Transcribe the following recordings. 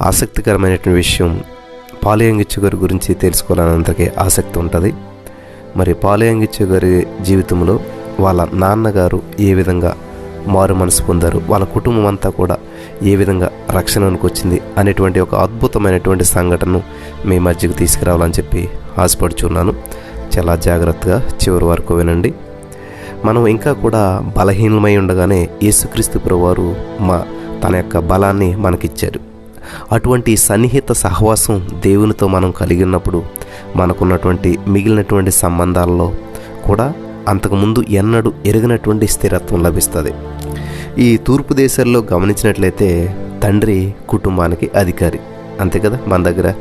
ఆసక్తికరమైనటువంటి విషయం పాలయంగిచ్చు గారి గురించి తెలుసుకోవాలని అందరికీ ఆసక్తి ఉంటుంది. మరి పాలయంగిచ్చు గారి జీవితంలో వాళ్ళ నాన్నగారు ఏ విధంగా మారు మనసు పొందారు వాళ్ళ కుటుంబం అంతా కూడా ఏ విధంగా రక్షణకు వచ్చింది అనేటువంటి ఒక అద్భుతమైనటువంటి సంఘటనను మీ మధ్యకు తీసుకురావాలని చెప్పి ఆశపడుచున్నాను చాలా జాగ్రత్తగా చివరి వరకు వినండి. మనం ఇంకా కూడా బలహీనమై ఉండగానే యేసుక్రీస్తు ప్రభువారు మా తన యొక్క బలాన్ని మనకిచ్చారు. అటువంటి సన్నిహిత సహవాసం దేవునితో మనం కలిగి ఉన్నప్పుడు మనకున్నటువంటి మిగిలినటువంటి సంబంధాలలో కూడా అంతకుముందు ఎన్నడూ ఎరగినటువంటి స్థిరత్వం లభిస్తుంది. ఈ తూర్పు దేశాల్లో గమనించినట్లయితే తండ్రి కుటుంబానికి అధికారి. అంతే కదా మన దగ్గర?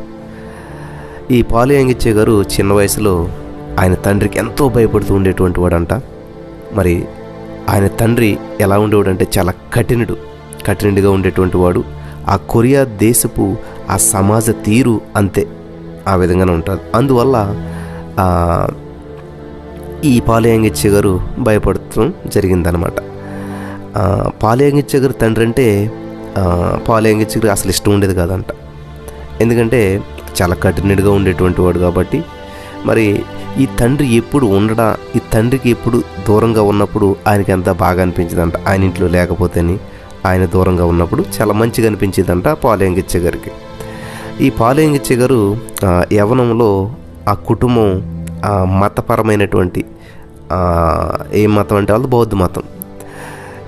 ఈ పాలు యంగిచ్చే గారు చిన్న వయసులో ఆయన తండ్రికి ఎంతో భయపడుతూ ఉండేటువంటి వాడంట. మరి ఆయన తండ్రి ఎలా ఉండేవాడంటే చాలా కఠినుడు కఠినుడిగా ఉండేటువంటి వాడు. ఆ కొరియా దేశపు ఆ సమాజ తీరు అంతే ఆ విధంగానే ఉంటుంది అందువల్ల ఈ పాలయంగిచ్చే గారు భయపడటం జరిగిందనమాట పాలయంగిచ్చే గారు తండ్రి అంటే పాలయంగిచ్చే గారు అసలు ఇష్టం ఉండేది కాదంట. ఎందుకంటే చాలా కఠినడిగా ఉండేటువంటి వాడు కాబట్టి మరి ఈ తండ్రి ఎప్పుడు ఉండడా ఈ తండ్రికి ఎప్పుడు దూరంగా ఉన్నప్పుడు ఆయనకి అంత బాగా అనిపించిందంట. ఆయన ఇంట్లో లేకపోతేని ఆయన దూరంగా ఉన్నప్పుడు చాలా మంచిగా అనిపించేదంట పాలయంగిచ్చే గారికి. ఈ పాలయంగిచ్చే గారు యవనంలో యవ్వనంలో ఆ కుటుంబం ఆ, మతపరమైనటువంటి ఏ మతం అంటే వాళ్ళు బౌద్ధ మతం.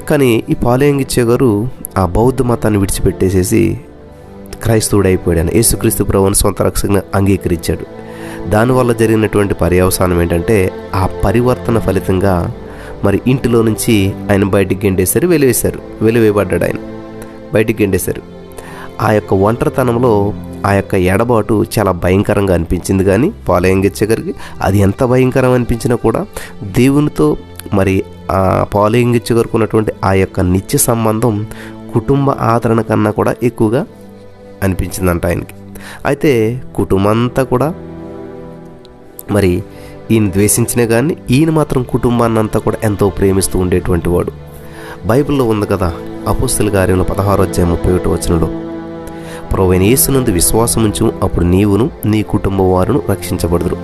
కానీ ఈ పాలయంగిచ్చే గారు ఆ బౌద్ధ మతాన్ని విడిచిపెట్టేసేసి క్రైస్తవుడు అయిపోయాడు యేసుక్రీస్తు ప్రభుని సొంత రక్షణ అంగీకరించాడు. దానివల్ల జరిగినటువంటి పర్యవసానం ఏంటంటే ఆ పరివర్తన ఫలితంగా మరి ఇంటిలో నుంచి ఆయన బయటికి గెండేశారు వెలివేశారు వెలివేయబడ్డాడు ఆయన. బయటికి గెండేశారు. ఆ యొక్క ఒంటరితనంలో ఆ యొక్క ఎడబాటు చాలా భయంకరంగా అనిపించింది కానీ పాలయంగిచ్చ గారికి అది ఎంత భయంకరం అనిపించినా కూడా దేవునితో మరి ఆ పాలయంగిచ్చ గారికి ఉన్నటువంటి ఆ యొక్క నిత్య సంబంధం కుటుంబ ఆదరణ కన్నా కూడా ఎక్కువగా అనిపించిందంట ఆయనకి. అయితే కుటుంబం అంతా కూడా మరి ఈయన ద్వేషించినా కానీ ఈయన మాత్రం కుటుంబాన్నంతా కూడా ఎంతో ప్రేమిస్తూ ఉండేటువంటి వాడు. బైబిల్లో ఉంది కదా అపోస్తుల కార్యంలో పదహారో అధ్యాయం ముప్పై ఒకటి వచనంలో ప్రవైన యేసునందు విశ్వాసముంచు అప్పుడు నీవును నీ కుటుంబ వారును రక్షించబడదురు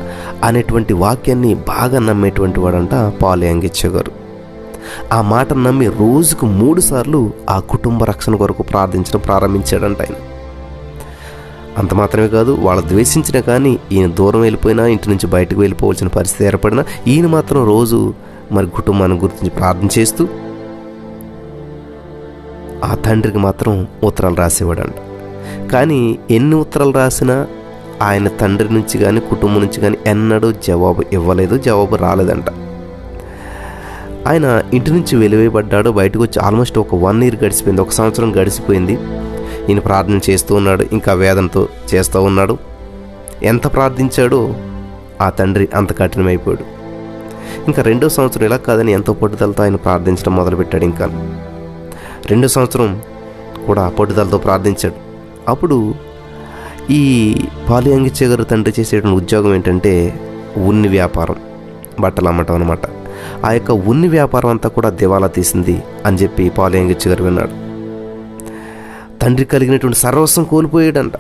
అనేటువంటి వాక్యాన్ని బాగా నమ్మేటువంటి వాడంట పాలయంగిచ్చే గారు ఆ మాట నమ్మి రోజుకు మూడు సార్లు ఆ కుటుంబ రక్షణ కొరకు ప్రార్థించడం ప్రారంభించాడంట ఆయన. అంత మాత్రమే కాదు వాళ్ళు ద్వేషించినా కానీ ఈయన దూరం వెళ్ళిపోయినా ఇంటి నుంచి బయటకు వెళ్ళిపోవాల్సిన పరిస్థితి ఏర్పడినా ఈయన మాత్రం రోజు మరి కుటుంబాన్ని గుర్తించి ప్రార్థన చేస్తూ ఆ తండ్రికి మాత్రం ఉత్తరాలు రాసేవాడంట. కానీ ఎన్ని ఉత్తరాలు రాసినా ఆయన తండ్రి నుంచి కానీ కుటుంబం నుంచి కానీ ఎన్నడూ జవాబు ఇవ్వలేదు జవాబు రాలేదంట. ఆయన ఇంటి నుంచి వెలివేయబడ్డాడు బయటకు వచ్చి ఆల్మోస్ట్ ఒక వన్ ఇయర్ గడిచిపోయింది ఒక సంవత్సరం గడిచిపోయింది. ఈయన ప్రార్థన చేస్తూ ఉన్నాడు ఇంకా వేదనతో చేస్తూ ఉన్నాడు. ఎంత ప్రార్థించాడో ఆ తండ్రి అంత కఠినమైపోయాడు. ఇంకా రెండో సంవత్సరం ఇలా కాదని ఎంతో పట్టుదలతో ఆయన ప్రార్థించడం మొదలుపెట్టాడు ఇంకా. రెండో సంవత్సరం కూడా పట్టుదలతో ప్రార్థించాడు. అప్పుడు ఈ పాలియంగిచ్చే గారు తండ్రి చేసేటువంటి ఉద్యోగం ఏంటంటే ఉన్ని వ్యాపారం బట్టలు అమ్మటం అనమాట ఆ యొక్క ఉన్ని వ్యాపారం అంతా కూడా దివాలా తీసింది అని చెప్పి పాలియంగిచ్చే గారు విన్నాడు. తండ్రి కలిగినటువంటి సర్వస్వం కోల్పోయాడంట.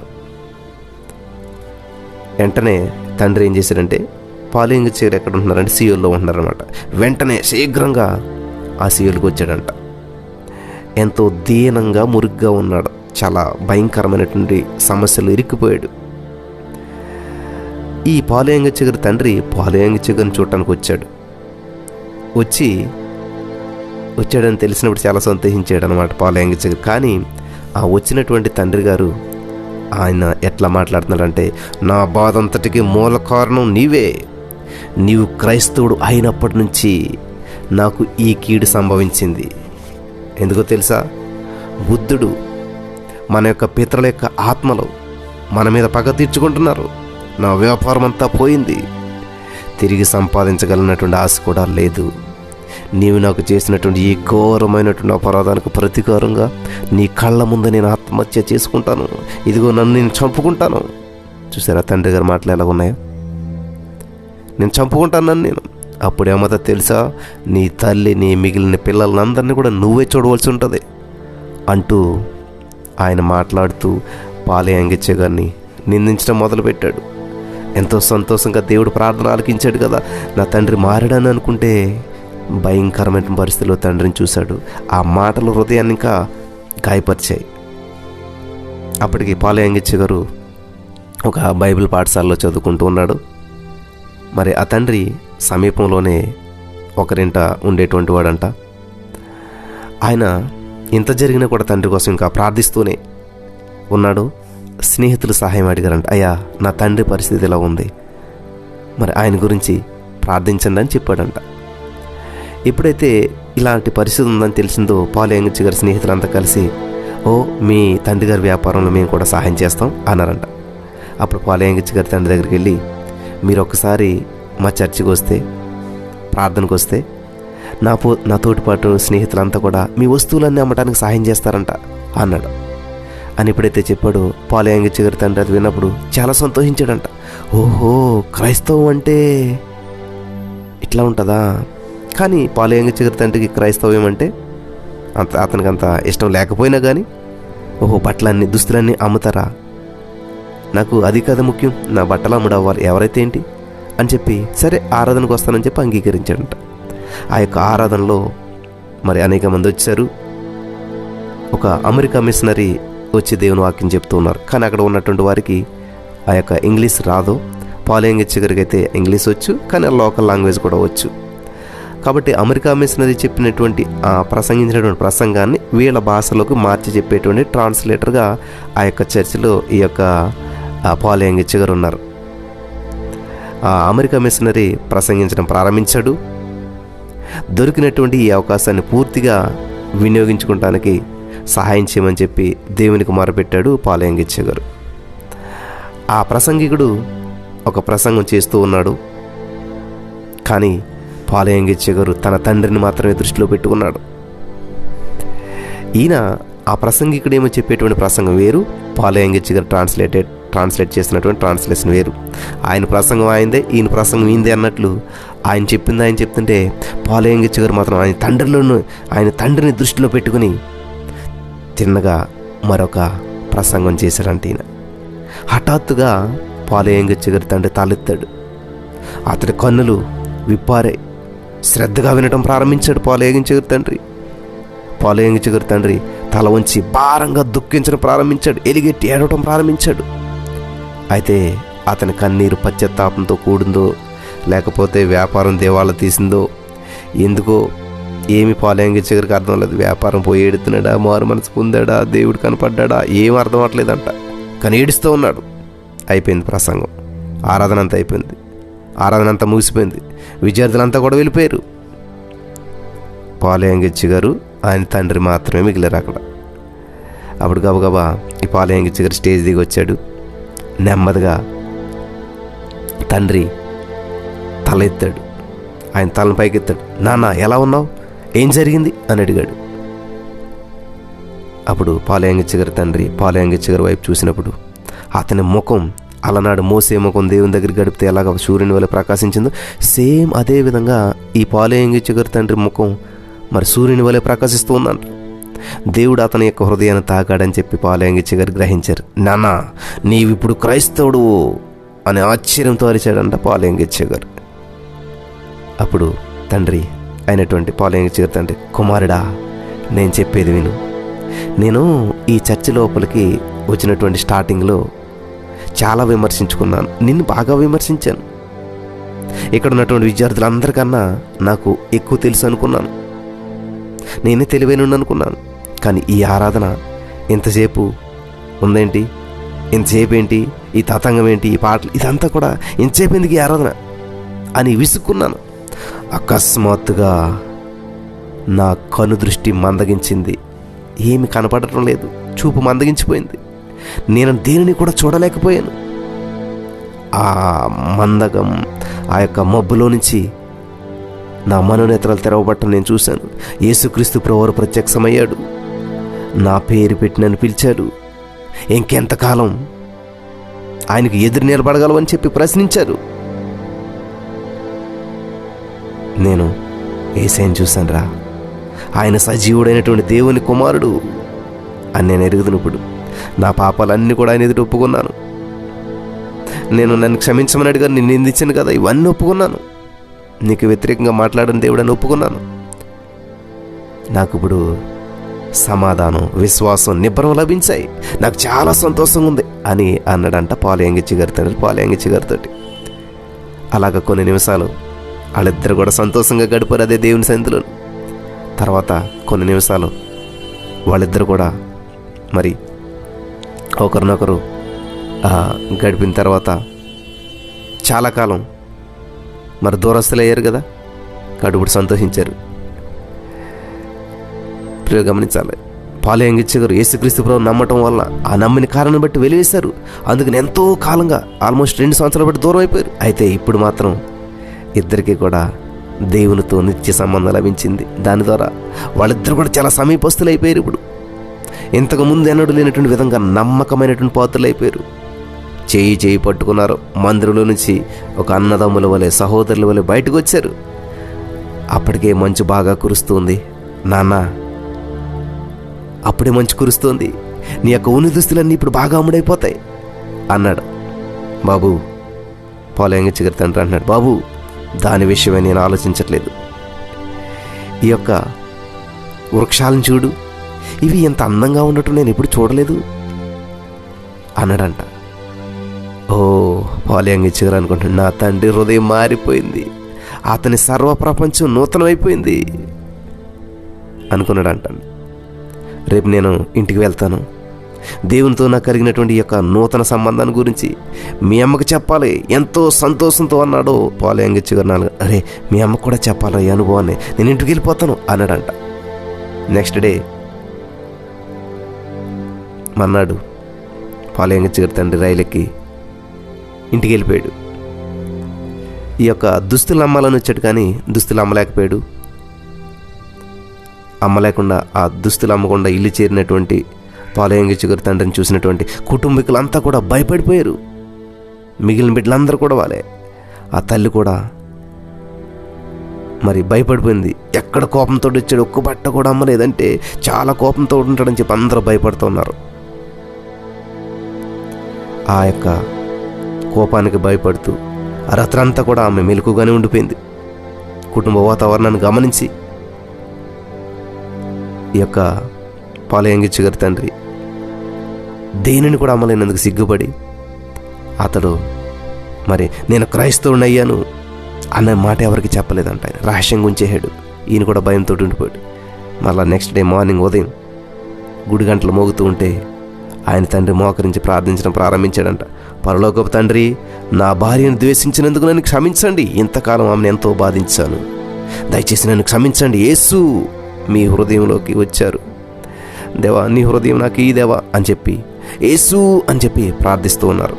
వెంటనే తండ్రి ఏం చేశాడంటే పాలింగ్ చీర ఎక్కడ ఉంటున్నారంటే సీయోల్లో ఉంటున్నారనమాట వెంటనే శీఘ్రంగా ఆ సీఎల్కి వచ్చాడంట. ఎంతో దీనంగా మురుగ్గా ఉన్నాడు. చాలా భయంకరమైనటువంటి సమస్యలు ఇరుక్కుపోయాడు. ఈ పాలయంగ చిగురు తండ్రి పాలయంగ చిగురుని చూడటానికి వచ్చాడు. వచ్చి వచ్చాడని తెలిసినప్పుడు చాలా సంతోషించాడు అనమాట పాలయంగ చిగురు కానీ ఆ వచ్చినటువంటి తండ్రి గారు ఆయన ఎట్లా మాట్లాడుతున్నాడంటే నా బాధ అంతటికి మూల కారణం నీవే. నీవు క్రైస్తవుడు అయినప్పటి నుంచి నాకు ఈ కీడు సంభవించింది. ఎందుకో తెలుసా? బుద్ధుడు మన యొక్క పితరుల యొక్క ఆత్మలు మన మీద పగ తీర్చుకుంటున్నారు. నా వ్యాపారం అంతా పోయింది. తిరిగి సంపాదించగలిగినటువంటి ఆశ కూడా లేదు. నీవు నాకు చేసినటువంటి ఈ ఘోరమైనటువంటి అపరాధానికి ప్రతీకారంగా నీ కళ్ళ ముందు నేను ఆత్మహత్య చేసుకుంటాను. ఇదిగో నన్ను నేను చంపుకుంటాను. చూసారా తండ్రి గారి మాటలు ఎలా ఉన్నాయో? నేను చంపుకుంటాను నన్ను నేను. అప్పుడేమో తెలుసా? నీ తల్లి నీ మిగిలిన పిల్లలందరినీ కూడా నువ్వే చూడవలసి ఉంటుంది అంటూ ఆయన మాట్లాడుతూ పాలే అంగిచ్చే గారిని నిందించడం మొదలుపెట్టాడు. ఎంతో సంతోషంగా దేవుడు ప్రార్థన ఆలకించాడు కదా. నా తండ్రి మారాడని అనుకుంటే భయంకరమైన పరిస్థితిలో తండ్రిని చూశాడు. ఆ మాటలు హృదయాన్ని ఇంకా గాయపరిచాయి. అప్పటికి పాలయంగిచ్చి గారు ఒక బైబిల్ పాఠశాలలో చదువుకుంటూ ఉన్నాడు. మరి ఆ తండ్రి సమీపంలోనే ఒకరింట ఉండేటువంటి వాడంట. ఆయన ఇంత జరిగినా కూడా తండ్రి కోసం ఇంకా ప్రార్థిస్తూనే ఉన్నాడు. స్నేహితులు సహాయం అడిగారంట అయ్యా నా తండ్రి పరిస్థితి ఇలా ఉంది. మరి ఆయన గురించి ప్రార్థించండి అని చెప్పాడంట. ఎప్పుడైతే ఇలాంటి పరిస్థితి ఉందని తెలిసిందో పాలు గారి స్నేహితులంతా కలిసి ఓ మీ తండ్రి గారి వ్యాపారంలో మేము కూడా సహాయం చేస్తాం అన్నారంట. అప్పుడు పాలు ఎంగిచ్చి గారి తండ్రి దగ్గరికి వెళ్ళి మీరు ఒకసారి మా చర్చికి వస్తే ప్రార్థనకు వస్తే నా పో నా తోటిపాటు స్నేహితులంతా కూడా మీ వస్తువులన్నీ అమ్మటానికి సహాయం చేస్తారంట అన్నాడు. అని ఎప్పుడైతే చెప్పాడో పాలయంగి చిగురు తండ్రి అది విన్నప్పుడు చాలా సంతోషించాడంట. ఓహో క్రైస్తవం అంటే ఇట్లా ఉంటుందా? కానీ పాలయంగ చిగురు తండ్రికి క్రైస్తవ్యం అంటే అంత అతనికి అంత ఇష్టం లేకపోయినా కానీ ఓహో బట్టలన్నీ దుస్తులన్నీ అమ్ముతారా? నాకు అది కదా ముఖ్యం నా బట్టలు అమ్ముడవ్వాలి ఎవరైతే ఏంటి? అని చెప్పి సరే ఆరాధనకు వస్తానని చెప్పి అంగీకరించాడంట. ఆ యొక్క ఆరాధనలో మరి అనేక మంది వచ్చారు. ఒక అమెరికా మిషనరీ వచ్చి దేవుని వాక్యం చెప్తూ ఉన్నారు. కానీ అక్కడ ఉన్నటువంటి వారికి ఆ యొక్క ఇంగ్లీష్ రాదు. పాలయంగిచ్చి గారికి అయితే ఇంగ్లీష్ వచ్చు కానీ లోకల్ లాంగ్వేజ్ కూడా వచ్చు. కాబట్టి అమెరికా మిషనరీ చెప్పినటువంటి ఆ ప్రసంగించినటువంటి ప్రసంగాన్ని వీళ్ళ భాషలోకి మార్చి చెప్పేటువంటి ట్రాన్స్లేటర్గా ఆ యొక్క చర్చిలో ఈ యొక్క పాలయంగిచ్చి గారు ఉన్నారు. ఆ అమెరికా మిషనరీ ప్రసంగించడం ప్రారంభించాడు. దొరికినటువంటి ఈ అవకాశాన్ని పూర్తిగా వినియోగించుకోవడానికి సహాయం చేయమని చెప్పి దేవునికి మొరపెట్టాడు పాలయంగిచ్చ గారు. ఆ ప్రసంగికుడు ఒక ప్రసంగం చేస్తూ ఉన్నాడు. కానీ పాలయంగిచ్చ గారు తన తండ్రిని మాత్రమే దృష్టిలో పెట్టుకున్నాడు. ఈయన ఆ ప్రసంగికుడేమో చెప్పేటువంటి ప్రసంగం వేరు పాలయంగిచ్చ గారు ట్రాన్స్లేటెడ్ ట్రాన్స్లేట్ చేసినటువంటి ట్రాన్స్లేషన్ వేరు. ఆయన ప్రసంగం ఆయనదే ఈయన ప్రసంగం ఈందే అన్నట్లు ఆయన చెప్పింది ఆయన చెప్తుంటే పాలయంగిచ్చ గారు మాత్రం ఆయన తండ్రిలోను ఆయన తండ్రిని దృష్టిలో పెట్టుకుని తిన్నగా మరొక ప్రసంగం చేశాడంట ఈయన. హఠాత్తుగా పాలయంగిచ్చ గారి తండ్రి తలెత్తాడు. అతడి కన్నులు విప్పారాయి. శ్రద్ధగా వినటం ప్రారంభించాడు పాలయంగించగారి తండ్రి. పాలయంగించగారి తండ్రి తల ఉంచి భారంగా దుఃఖించడం ప్రారంభించాడు. ఎలిగెట్టి ఏడవటం ప్రారంభించాడు. అయితే అతని కన్నీరు పశ్చాత్తాపంతో కూడిందో లేకపోతే వ్యాపారం దేవాళ్ళ తీసిందో ఎందుకో ఏమి పాలయంగించగరికి అర్థం లేదు. వ్యాపారం పోయి ఏడుతున్నాడా మారు మనసు పొందాడా దేవుడు కనపడ్డాడా ఏం అర్థం అవ్వట్లేదంట. కానీ ఏడుస్తూ ఉన్నాడు. అయిపోయింది ప్రసంగం. ఆరాధన అంతా అయిపోయింది. ఆరాధనంతా ముగిసిపోయింది. విద్యార్థులంతా కూడా వెళ్ళిపోయారు. పాలయంగిచ్చి గారు ఆయన తండ్రి మాత్రమే మిగిలారు అక్కడ. అప్పుడు గబగబా ఈ పాలయంగిచ్చి గారు స్టేజ్ దిగి వచ్చాడు. నెమ్మదిగా తండ్రి తల ఎత్తాడు. ఆయన తలను పైకి ఎత్తాడు. నాన్న ఎలా ఉన్నావు? ఏం జరిగింది? అని అడిగాడు. అప్పుడు పాలయంగిచ్చి గారి తండ్రి పాలయంగిచ్చి గారి వైపు చూసినప్పుడు అతని ముఖం అలనాడు మోసే ముఖం దేవుని దగ్గర గడిపితే ఎలాగ సూర్యుని వల్ల ప్రకాశించిందో సేమ్ అదే విధంగా ఈ పాలయంగిచ్చి గారి తండ్రి ముఖం మరి సూర్యుని వలె ప్రకాశిస్తూ ఉందంట. దేవుడు అతని యొక్క హృదయాన్ని తాకాడని చెప్పి పాలయంగిచ్చి గారు గ్రహించారు. నాన్న నీవిప్పుడు క్రైస్తవుడు అని ఆశ్చర్యంతో అరిచాడంట పాలయంగిచ్చే గారు అప్పుడు తండ్రి అయినటువంటి పాలయంగిచ్చే గారు తండ్రి కుమారుడా నేను చెప్పేది విను. నేను ఈ చర్చి లోపలికి వచ్చినటువంటి స్టార్టింగ్లో చాలా విమర్శించుకున్నాను. నిన్ను బాగా విమర్శించాను. ఇక్కడ ఉన్నటువంటి విద్యార్థులందరికన్నా నాకు ఎక్కువ తెలుసు అనుకున్నాను. నేనే తెలివైన అనుకున్నాను. కానీ ఈ ఆరాధన ఇంతసేపు ఉందేంటి? ఇంతసేపు ఏంటి? ఈ తతంగం ఏంటి? ఈ పాటలు? ఇదంతా కూడా ఇంతసేపు ఎందుకు ఈ ఆరాధన? అని విసుక్కున్నాను. అకస్మాత్తుగా నా కను దృష్టి మందగించింది. ఏమి కనపడటం లేదు. చూపు మందగించిపోయింది. నేను దేనిని కూడా చూడలేకపోయాను. ఆ మందగం ఆ యొక్క మబ్బులో నుంచి నా మనోనేత్రాలు తెరవబట్టం నేను చూశాను. యేసుక్రీస్తు ప్రవరు ప్రత్యక్షమయ్యాడు. నా పేరు పెట్టి నన్ను పిలిచాడు. ఇంకెంతకాలం ఆయనకు ఎదురు నిలబడగలవని చెప్పి ప్రశ్నించారు. నేను ఏసైని చూశాను రా ఆయన సజీవుడైనటువంటి దేవుని కుమారుడు అని నేను ఎరుగుదును ఇప్పుడు నా పాపాలన్నీ కూడా ఆయన ఎదుట ఒప్పుకున్నాను. నేను నన్ను క్షమించమని అడిగాను నిన్ను నిందించాను కదా ఇవన్నీ ఒప్పుకున్నాను. నీకు వ్యతిరేకంగా మాట్లాడిన దేవుడని ఒప్పుకున్నాను. నాకు ఇప్పుడు సమాధానం విశ్వాసం నిబ్బరం లభించాయి. నాకు చాలా సంతోషంగా ఉంది అని అన్నాడంట పాలయంగిచ్చి గారితో తండ్రి పాలయంగిచ్చి గారితో అలాగ కొన్ని నిమిషాలు వాళ్ళిద్దరు కూడా సంతోషంగా గడిపారు అదే దేవుని సన్నిధిలో. తర్వాత కొన్ని నిమిషాలు వాళ్ళిద్దరు కూడా మరి ఒకరినొకరు గడిపిన తర్వాత చాలా కాలం మరి దూరస్తులు అయ్యారు కదా కాబట్టి ఇప్పుడు సంతోషించారు. ప్రియులు గమనించాలి పాలయంగిచ్చే గారు యేసుక్రీస్తు ప్రభు నమ్మటం వల్ల ఆ నమ్మిన కారణం బట్టి వెలివేశారు. అందుకని ఎంతో కాలంగా ఆల్మోస్ట్ రెండు సంవత్సరాలు బట్టి దూరం అయిపోయారు. అయితే ఇప్పుడు మాత్రం ఇద్దరికీ కూడా దేవునితో నిత్య సంబంధం లభించింది. దాని ద్వారా వాళ్ళిద్దరు కూడా చాలా సమీపస్తులు అయిపోయారు ఇప్పుడు. ఇంతకు ముందు ఎన్నడూ లేనటువంటి విధంగా నమ్మకమైనటువంటి పాత్రలు అయిపోయారు. చేయి చేయి పట్టుకున్నారు. మందిరంలో నుంచి ఒక అన్నదమ్ముల వలె సహోదరుల వలె బయటకు వచ్చారు. అప్పటికే మంచు బాగా కురుస్తుంది. నాన్న అప్పుడే మంచు కురుస్తోంది. నీ యొక్క ఉన్ని దుస్తులన్నీ ఇప్పుడు బాగా అమ్ముడైపోతాయి అన్నాడు. బాబు పోలయంగ తండ్రి అన్నాడు బాబు దాని విషయమే నేను ఆలోచించట్లేదు. ఈ యొక్క వృక్షాలను చూడు. ఇవి ఎంత అందంగా ఉన్నట్టు నేను ఎప్పుడు చూడలేదు అన్నాడంట. ఓ పాలయంగ చిగురు అనుకుంటున్నా నా తండ్రి హృదయం మారిపోయింది. అతని సర్వ ప్రపంచం నూతనమైపోయింది అనుకున్నాడంట. రేపు నేను ఇంటికి వెళ్తాను. దేవునితో నాకు కలిగినటువంటి యొక్క నూతన సంబంధాన్ని గురించి మీ అమ్మకి చెప్పాలి. ఎంతో సంతోషంతో అన్నాడు పాలయంగిచ్చి గారు నాలుగు. అరే మీ అమ్మకు కూడా చెప్పాలి ఈ అనుభవాన్ని. నేను ఇంటికి వెళ్ళిపోతాను అన్నాడంట. నెక్స్ట్ డే మన్నాడు. పాలయంగ గారి తండ్రి రైలెక్కి ఇంటికి వెళ్ళిపోయాడు ఈ యొక్క దుస్తులు అమ్మాలని వచ్చాడు కానీ దుస్తులు అమ్మలేకపోయాడు. అమ్మలేకుండా ఆ దుస్తులు అమ్మకుండా ఇల్లు చేరినటువంటి పాలయంగ చిగురు తండ్రిని చూసినటువంటి కుటుంబీకులంతా కూడా భయపడిపోయారు. మిగిలిన బిడ్డలందరూ కూడా వాళ్ళే. ఆ తల్లి కూడా మరి భయపడిపోయింది. ఎక్కడ కోపంతో వచ్చాడు? ఒక్క బట్ట కూడా అమ్మలేదంటే చాలా కోపంతో ఉంటాడని చెప్పి అందరూ భయపడుతున్నారు ఆ యొక్క కోపానికి భయపడుతూ ఆ రాత్రంతా కూడా ఆమె మెలకుగానే ఉండిపోయింది. కుటుంబ వాతావరణాన్ని గమనించి ఈ యొక్క పాలయంగిచ్చి గారి తండ్రి దేనిని కూడా అమ్మలేనందుకు సిగ్గుపడి అతడు మరి నేను క్రైస్తవుని అయ్యాను అన్న మాట ఎవరికి చెప్పలేదంట ఆయన. రహస్యంగా ఉంచేసాడు ఈయన కూడా భయంతో ఉండిపోయాడు. మళ్ళా నెక్స్ట్ డే మార్నింగ్ ఉదయం గుడి గంటలు మోగుతూ ఉంటే ఆయన తండ్రి మోకరించి ప్రార్థించడం ప్రారంభించాడంట. పరలోకపు తండ్రి నా భార్యను ద్వేషించినందుకు నన్ను క్షమించండి. ఇంతకాలం ఆమెను ఎంతో బాధించాను. దయచేసి నన్ను క్షమించండి. యేసు మీ హృదయంలోకి వచ్చారు. దేవా నీ హృదయం నాకు ఈ దేవా అని చెప్పి యేసు అని చెప్పి ప్రార్థిస్తూ ఉన్నారు.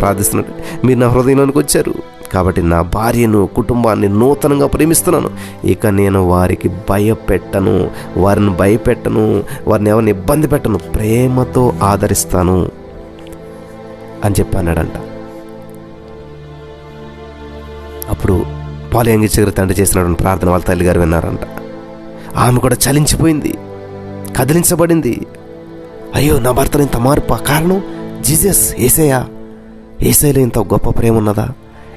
ప్రార్థిస్తున్నట్టు మీరు నా హృదయంలోనికి వచ్చారు. కాబట్టి నా భార్యను కుటుంబాన్ని నూతనంగా ప్రేమిస్తున్నాను. ఇక నేను వారికి భయపెట్టను వారిని భయపెట్టను వారిని ఎవరిని ఇబ్బంది పెట్టను ప్రేమతో ఆదరిస్తాను అని చెప్పి అన్నాడంట. అప్పుడు పాలయంగి చిగురు తండ్రి చేసినటువంటి ప్రార్థన వాళ్ళ తల్లిగారు విన్నారంట. ఆమె కూడా చలించిపోయింది కదిలించబడింది. అయ్యో నా భర్తను ఇంత మార్పు కారణం? జీజస్ ఏసయ్యా ఏసైలో ఇంత గొప్ప ప్రేమ ఉన్నదా?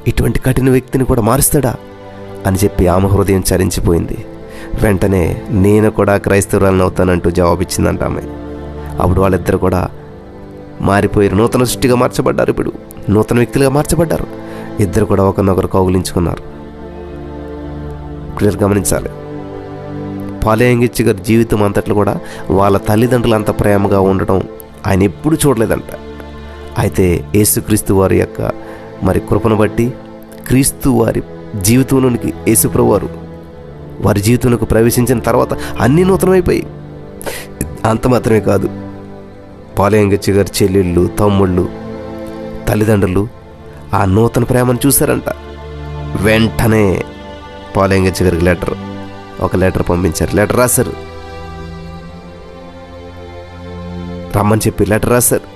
ఇటువంటి కఠిన వ్యక్తిని కూడా మారుస్తాడా? అని చెప్పి ఆమె హృదయం చరించిపోయింది వెంటనే నేను కూడా క్రైస్తవురాలను అవుతానంటూ జవాబిచ్చిందంట ఆమె. అప్పుడు వాళ్ళిద్దరు కూడా మారిపోయారు నూతన సృష్టిగా మార్చబడ్డారు ఇప్పుడు నూతన వ్యక్తులుగా మార్చబడ్డారు. ఇద్దరు కూడా ఒకరినొకరు కౌగులించుకున్నారు. క్లియర్ గమనించాలి. పాలయంగిచ్చి గారి జీవితం అంతట్లో కూడా వాళ్ళ తల్లిదండ్రులు అంత ప్రేమగా ఉండడం ఆయన ఎప్పుడు చూడలేదంట. అయితే యేసుక్రీస్తు వారి యొక్క మరి కృపను బట్టి క్రీస్తు వారి జీవితంలోనికి యేసుప్రభు వారు వారి జీవితంలోకి ప్రవేశించిన తర్వాత అన్నీ నూతనమైపోయాయి అంత మాత్రమే కాదు. పాలయంగచ్చి గారి చెల్లెళ్ళు తమ్ముళ్ళు తల్లిదండ్రులు ఆ నూతన ప్రేమను చూశారంట. వెంటనే పాలయంగచ్చి గారికి లెటర్ ఒక లెటర్ పంపించారు. లెటర్ రాశారు. రమ్మని చెప్పి లెటర్ రాశారు.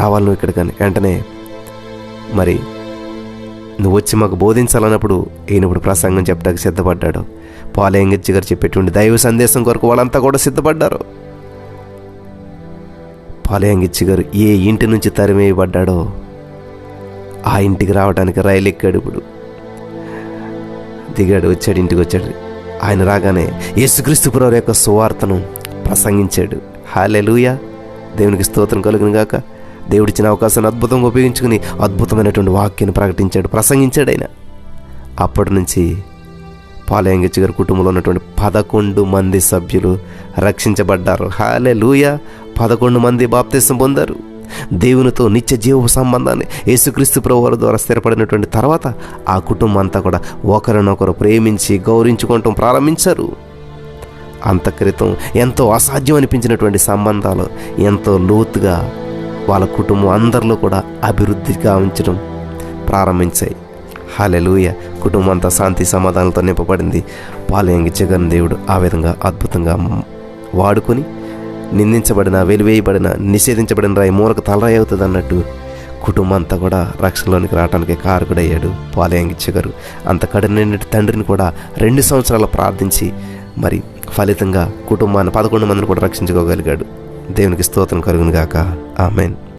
రావాలి నువ్వు ఇక్కడికని వెంటనే మరి నువ్వు వచ్చి మాకు బోధించాలన్నప్పుడు ఈయన ఇప్పుడు ప్రసంగం చెప్పడానికి సిద్ధపడ్డాడు. పాలయంగచ్చి గారు చెప్పేటువంటి దైవ సందేశం కొరకు వాళ్ళంతా కూడా సిద్ధపడ్డారు. పాలయంగిచ్చి గారు ఏ ఇంటి నుంచి తరిమేయబడ్డాడో ఆ ఇంటికి రావడానికి రైలు ఎక్కాడు ఇప్పుడు. దిగాడు వచ్చాడు ఇంటికి వచ్చాడు. ఆయన రాగానే యేసుక్రీస్తు ప్రభు యొక్క సువార్తను ప్రసంగించాడు. హాలెలూయ దేవునికి స్తోత్రం కలుగును గాక దేవుడిచ్చిన అవకాశాన్ని అద్భుతంగా ఉపయోగించుకుని అద్భుతమైనటువంటి వాక్యాన్ని ప్రకటించాడు ప్రసంగించాడు ఆయన. అప్పటి నుంచి పాలయంగచ్చి గారి కుటుంబంలో ఉన్నటువంటి పదకొండు మంది సభ్యులు రక్షించబడ్డారు. హాలే లూయ పదకొండు మంది బాప్తిసం పొందారు. దేవునితో నిత్య జీవ సంబంధాన్ని యేసుక్రీస్తు ప్రభువారి ద్వారా స్థిరపడినటువంటి తర్వాత ఆ కుటుంబం అంతా కూడా ఒకరినొకరు ప్రేమించి గౌరవించుకోవటం ప్రారంభించారు. అంత క్రితం ఎంతో అసాధ్యం అనిపించినటువంటి సంబంధాలు ఎంతో లోతుగా వాళ్ళ కుటుంబం అందరిలో కూడా అభివృద్ధి గావించడం ప్రారంభించాయి. హాలెలూయ కుటుంబం అంతా శాంతి సమాధానాలతో నింపబడింది. పాలయంగి జగన్ దేవుడు ఆ విధంగా అద్భుతంగా వాడుకొని నిందించబడిన వెలివేయబడిన నిషేధించబడిన రాయి మూలకు తలరాయి అవుతుంది అన్నట్టు కుటుంబం అంతా కూడా రక్షణలోనికి రావడానికి కారకుడయ్యాడు పాలయంగిచ్చగారు అంత కఠిన తండ్రిని కూడా రెండు సంవత్సరాలు ప్రార్థించి మరి ఫలితంగా కుటుంబాన్ని పదకొండు మందిని కూడా రక్షించుకోగలిగాడు. దేవునికి స్తోత్రం కలుగునుగాక. ఆమెన్.